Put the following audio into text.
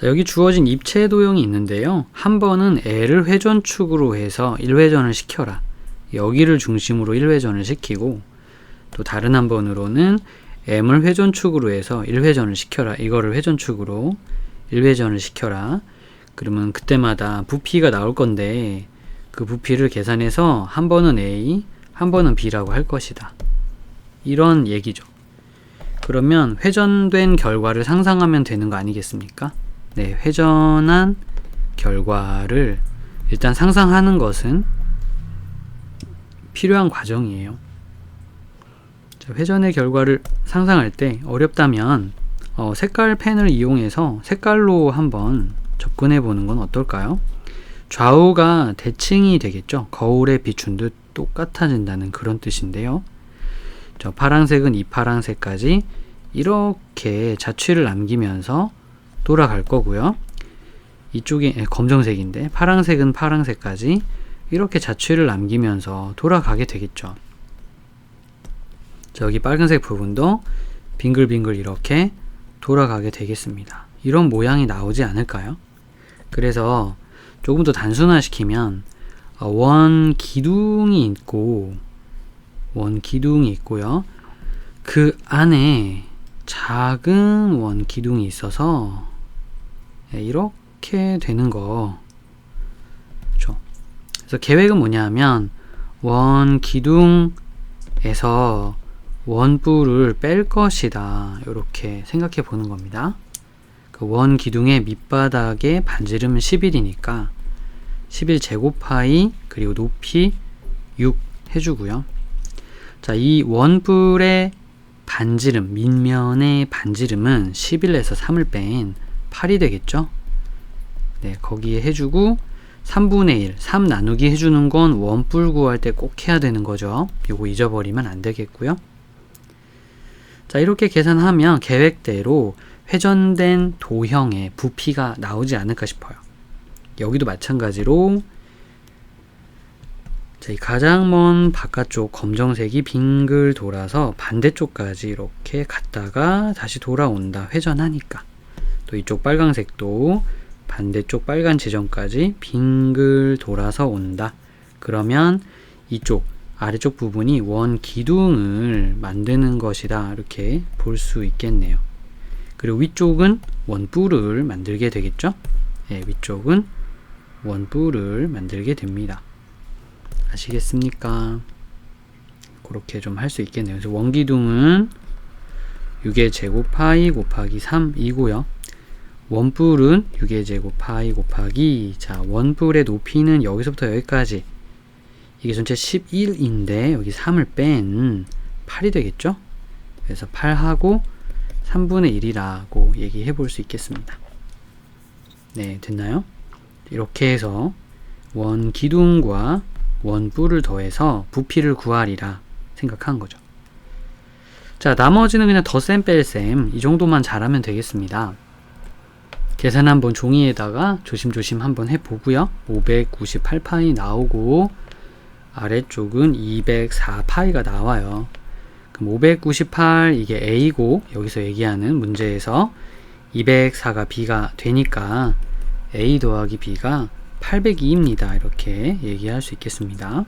자, 여기 주어진 입체 도형이 있는데요. 한 번은 L을 회전축으로 해서 1회전을 시켜라. 여기를 중심으로 1회전을 시키고 또 다른 한 번으로는 M을 회전축으로 해서 1회전을 시켜라. 이거를 회전축으로 1회전을 시켜라. 그러면 그때마다 부피가 나올 건데 그 부피를 계산해서 한 번은 A, 한 번은 B라고 할 것이다. 이런 얘기죠. 그러면 회전된 결과를 상상하면 되는 거 아니겠습니까? 네, 회전한 결과를 일단 상상하는 것은 필요한 과정이에요. 자, 회전의 결과를 상상할 때 어렵다면 어, 색깔 펜을 이용해서 색깔로 한번 접근해 보는 건 어떨까요? 좌우가 대칭이 되겠죠. 거울에 비춘 듯 똑같아진다는 그런 뜻인데요. 저 파란색은 이 파란색까지 이렇게 자취를 남기면서 돌아갈 거고요. 이쪽이 예, 검정색인데 파란색은 파란색까지 이렇게 자취를 남기면서 돌아가게 되겠죠. 저기 빨간색 부분도 빙글빙글 이렇게 돌아가게 되겠습니다. 이런 모양이 나오지 않을까요? 그래서 조금 더 단순화시키면 어, 원 기둥이 있고 원 기둥이 있고요. 그 안에 작은 원 기둥이 있어서 예, 이렇게 되는 거. 그렇죠. 그래서 계획은 뭐냐면 원 기둥에서 원뿔을 뺄 것이다. 이렇게 생각해 보는 겁니다. 그 원 기둥의 밑바닥의 반지름은 10일이니까 11 제곱파이 그리고 높이 6 해주고요. 자, 이 원뿔의 반지름, 밑면의 반지름은 11에서 3을 뺀 8이 되겠죠? 네, 거기에 해주고 3분의 1, 3 나누기 해주는 건 원뿔 구할 때 꼭 해야 되는 거죠. 요거 잊어버리면 안 되겠고요. 자, 이렇게 계산하면 계획대로 회전된 도형의 부피가 나오지 않을까 싶어요. 여기도 마찬가지로 자, 이 가장 먼 바깥쪽 검정색이 빙글 돌아서 반대쪽까지 이렇게 갔다가 다시 돌아온다. 회전하니까. 또 이쪽 빨강색도 반대쪽 빨간 지점까지 빙글 돌아서 온다. 그러면 이쪽 아래쪽 부분이 원 기둥을 만드는 것이다. 이렇게 볼 수 있겠네요. 그리고 위쪽은 원뿔을 만들게 되겠죠? 네, 위쪽은 원뿔을 만들게 됩니다. 아시겠습니까? 그렇게 좀 할 수 있겠네요. 그래서 원기둥은 6의 제곱 파이 곱하기 3이고요. 원뿔은 6의 제곱 파이 곱하기 자 원뿔의 높이는 여기서부터 여기까지 이게 전체 11인데 여기 3을 뺀 8이 되겠죠? 그래서 8하고 3분의 1이라고 얘기해 볼 수 있겠습니다. 네, 됐나요? 이렇게 해서 원 기둥과 원 뿔을 더해서 부피를 구하리라 생각한 거죠. 자, 나머지는 그냥 덧셈 뺄셈 이 정도만 잘하면 되겠습니다. 계산 한번 종이에다가 조심조심 한번 해보고요. 598파이 나오고 아래쪽은 204파이가 나와요. 그럼 598 이게 A고 여기서 얘기하는 문제에서 204가 B가 되니까 A 더하기 B가 802입니다. 이렇게 얘기할 수 있겠습니다.